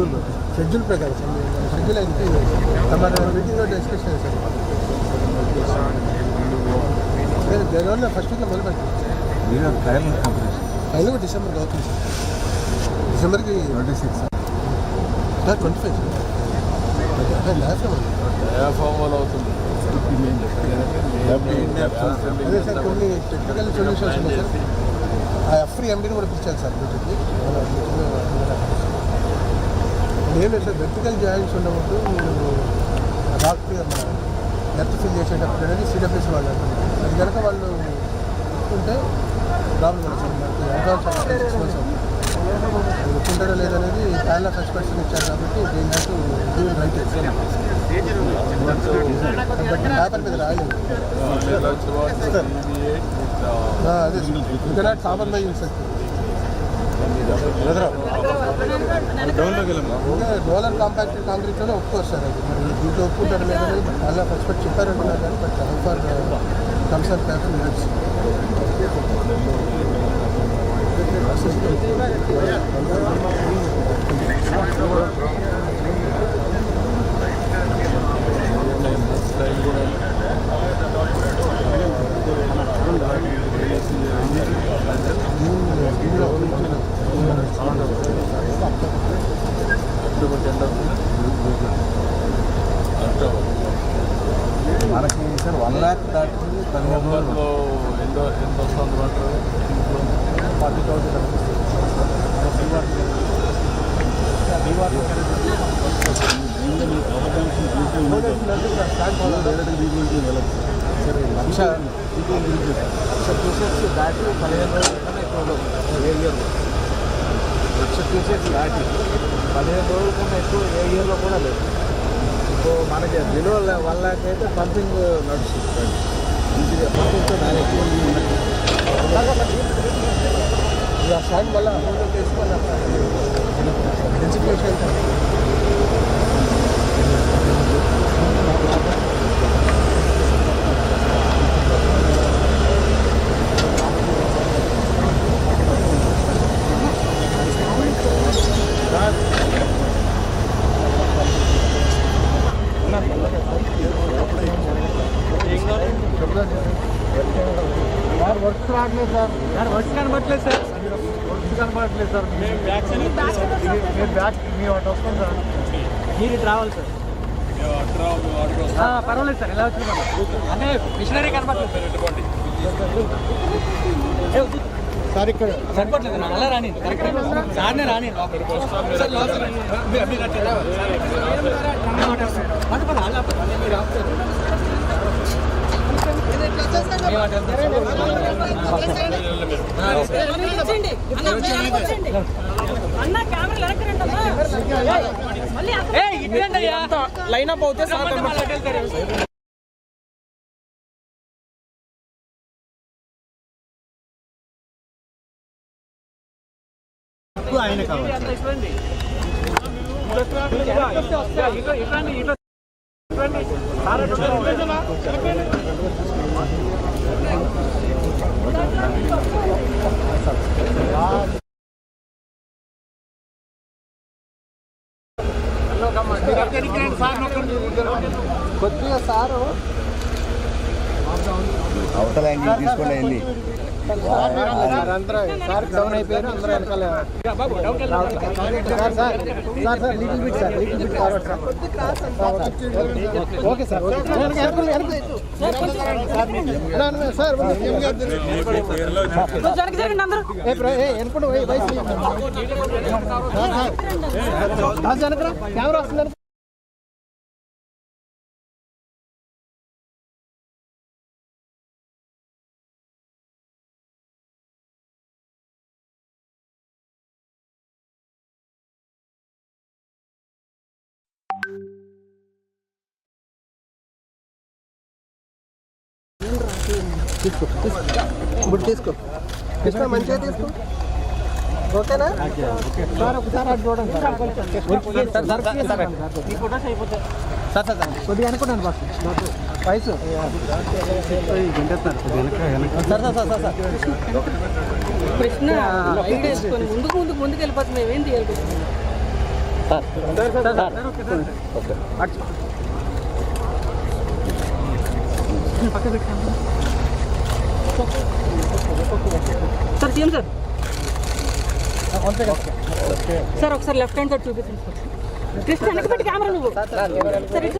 Schedule schedule ప్రకారం sir schedule అయితే మన మీటింగ్ కూడా డిస్కస్ చేశారు. సార్ జనవరిలో ఫస్ట్ వీక్లో మొదలు పెట్టండి ఫైనల్ డిసెంబర్ అవుతుంది sir డిసెంబర్కి twenty six. Twenty five. Sir last అవుతుంది సార్ కొన్ని టెక్నికల్ సొల్యూషన్స్ ఉన్నాయి సార్. ఎఫ్రీ ఎండీని కూడా పిలిచాను సార్ మీటింగ్కి. లేదు సార్ వెర్టికల్ జాయింట్స్ ఉన్నప్పుడు రాక్ మన ఎర్త్ ఫిల్ చేసేటప్పుడు అనేది సిడబ్ల్యూస్ వాళ్ళు అంటారు. అది కనుక వాళ్ళు ఉంటే ప్రాబ్లం లేదు అడ్వాన్స్ సిక్స్ మంత్స్ అవుతుంది ఒప్పుకుంటారో లేదనేది ప్యాన్ ఆఫ్ ఎక్స్పర్ట్స్ ఇచ్చారు కాబట్టి దీని నాకు టు రైట్ బట్ పేపర్ మీద రాయలేదు. అదే ఇంకా cannot common by insect roller compact కాంక్రీట్లోనే ఒప్పుకోరు సార్ అది. మరి దీంట్లో ఒప్పుకుంటారు లేదని చాలా ఎక్స్పెక్ట్ చెప్పారంటున్నారు కానీ but for concern paper minutes మనకి సార్ వన్ ల్యాక్ దాటి పదిహేను రోజులు ఎంత ఎంత వస్తుంది ఫార్టీ థౌసండ్ లక్ష. లక్ష క్యూసెక్స్ దాటి పదిహేను రోజుల ఎక్కువ ఉండదు ఏ ఇయర్లో దాటి పదిహేను రోజుల కన్నా ఎక్కువ ఏ ఇయర్లో కూడా లేదు సో మనకి బిలో వన్ ల్యాక్ అయితే పంపింగ్ నడుస్తుంది మంచిగా పంపింగ్తో దాని ఎక్కువ ఆ సైడ్ వల్ల తీసుకొని డెన్సిఫికేషన్ సార్ వర్క్ రావట్లేదు సార్. సార్. వర్క్ కనబట్టలేదు సార్ వర్క్ కనబడట్లేదు సార్. మీరు బ్యాక్ మీ ఒకటి వస్తుంది సార్. మీరు ఇటు రావాలి సార్. పర్వాలేదు సార్. ఎలా వచ్చిన అంటే మిషనరీ కనబడలేదు. సార్. ఇక్కడ సరిపోవట్లేదు నా అలా రాని కరెక్ట్ సార్నే రాని అలా లైన్ అప్ అవుతే ఆయన కొద్దిగా సారు అవతల తీసుకోండి అందరూ సార్ డౌన్ అయిపోయారు అందరూ వెనకాల sir sir sir sir little bit sir little bit forward sir okay sir sir కొంచెం వెనక్కి జరగండి అందరూ ఎనుకుంటు వయసు కెమెరా వస్తుంది తీసుకో తీసుకో. ఇప్పుడు తీసుకో కృష్ణ మంచిగా తీసుకో. ఓకేనా? సార్ ఒకసారి అటు చూడండి సార్. సార్ సార్ సార్ కొద్దిగా అనుకున్నాను బాస్. వయసు? సార్ సార్ సార్ సార్ వేసుకొని ముందుకు ముందుకు ముందుకు వెళ్ళిపోతుంది మేమేం తీయాలి సార్ తీయం సార్ పక్కకు పెట్టాను సార్ తీయండి సార్ సార్ ఒకసారి లెఫ్ట్ హ్యాండ్ తోటి చూపించండి సార్ కృష్ణ వెనక పెట్టి కెమెరా నువ్వు సరే